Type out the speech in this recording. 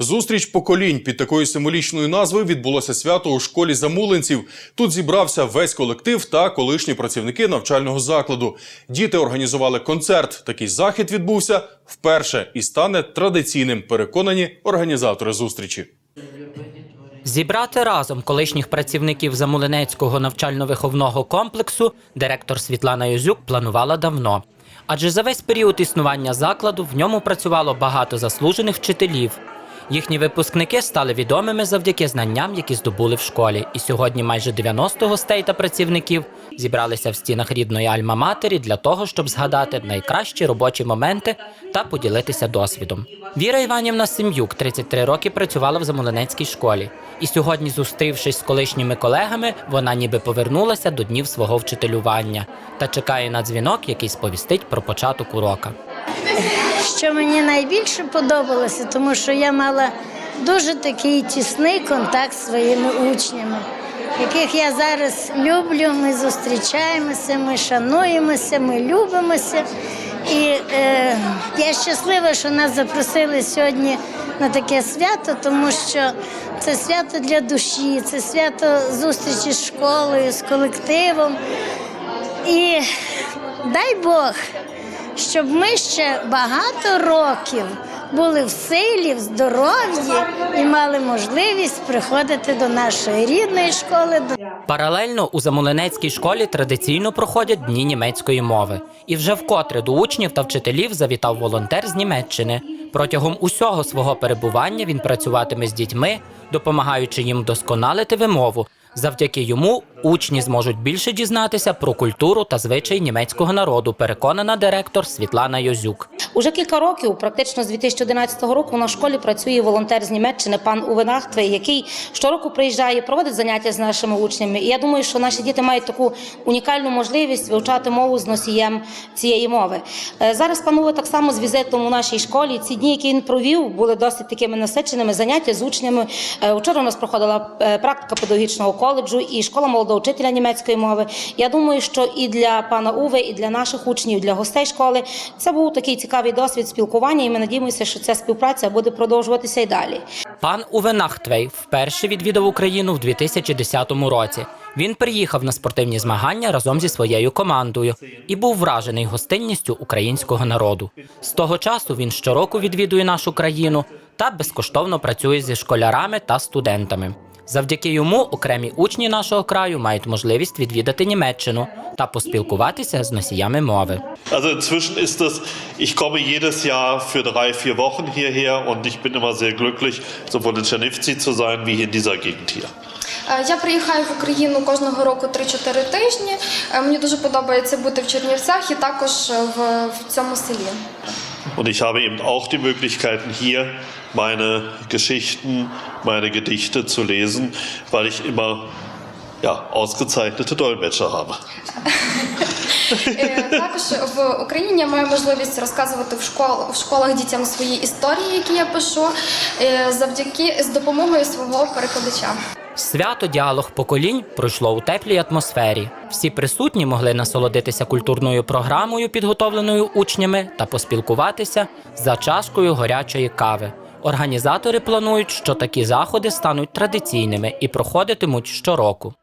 Зустріч поколінь під такою символічною назвою відбулося свято у школі замулинців. Тут зібрався весь колектив та колишні працівники навчального закладу. Діти організували концерт. Такий захід відбувся вперше і стане традиційним. Переконані організатори зустрічі. Зібрати разом колишніх працівників Замулинецького навчально-виховного комплексу директор Світлана Юзюк планувала давно. Адже за весь період існування закладу в ньому працювало багато заслужених вчителів. Їхні випускники стали відомими завдяки знанням, які здобули в школі. І сьогодні майже 90 гостей та працівників зібралися в стінах рідної Альма-Матері для того, щоб згадати найкращі робочі моменти та поділитися досвідом. Віра Іванівна Сем'юк 33 роки працювала в Замолинецькій школі. І сьогодні, зустрівшись з колишніми колегами, вона ніби повернулася до днів свого вчителювання та чекає на дзвінок, який сповістить про початок урока. Що мені найбільше подобалося, тому що я мала дуже такий тісний контакт з своїми учнями, яких я зараз люблю. Ми зустрічаємося, ми шануємося, ми любимося. І е, я щаслива, що нас запросили сьогодні на таке свято, тому що це свято для душі, це свято зустрічі з школою, з колективом. І дай Бог, щоб ми ще багато років були в силі, в здоров'ї і мали можливість приходити до нашої рідної школи. Паралельно у Замолинецькій школі традиційно проходять дні німецької мови. І вже вкотре до учнів та вчителів завітав волонтер з Німеччини. Протягом усього свого перебування він працюватиме з дітьми, допомагаючи їм вдосконалити вимову. Завдяки йому учні зможуть більше дізнатися про культуру та звичаї німецького народу, переконана директор Світлана Йозюк. Уже кілька років, практично з 2011 року, на школі працює волонтер з Німеччини, пан Увенахтвей, який щороку приїжджає, проводить заняття з нашими учнями. І я думаю, що наші діти мають таку унікальну можливість вивчати мову з носієм цієї мови. Е, Зараз пан так само з візитом у нашій школі. Ці дні, які він провів, були досить такими насиченими заняття з учнями. Е, Вчора у нас проходила е, практика педагогічного коледжу і школа молодого вчителя німецької мови. Я думаю, що і для пана Уве, і для наших учнів, і для гостей школи це був такий цікавий досвід спілкування, і ми надіємося, що ця співпраця буде продовжуватися і далі. Пан Уве Нахтвей вперше відвідав Україну в 2010 році. Він приїхав на спортивні змагання разом зі своєю командою і був вражений гостинністю українського народу. З того часу він щороку відвідує нашу країну та безкоштовно працює зі школярами та студентами. Завдяки йому окремі учні нашого краю мають можливість відвідати Німеччину та поспілкуватися з носіями мови. Also inzwischen ist es, ich komme jedes Jahr für drei, vier Wochen hierher und ich bin immer sehr glücklich, sowohl in Czernivtsi zu sein wie in dieser Gegend hier. Е, Я приїхаю в Україну кожного року 3-4 тижні. Е, Мені дуже подобається бути в Чернівцях і також в, в цьому селі. Und ich habe eben auch die Möglichkeiten hier meine Geschichten, meine Gedichte zu lesen, weil ich immer ja, ausgezeichnete Dolmetscher habe. Е, Також в Україні я маю можливість розказувати в школ в школах дітям свої історії, які я пишу, е, завдяки з допомогою свого перекладача. Свято діалог поколінь пройшло у теплій атмосфері. Всі присутні могли насолодитися культурною програмою, підготовленою учнями, та поспілкуватися за чашкою гарячої кави. Організатори планують, що такі заходи стануть традиційними і проходитимуть щороку.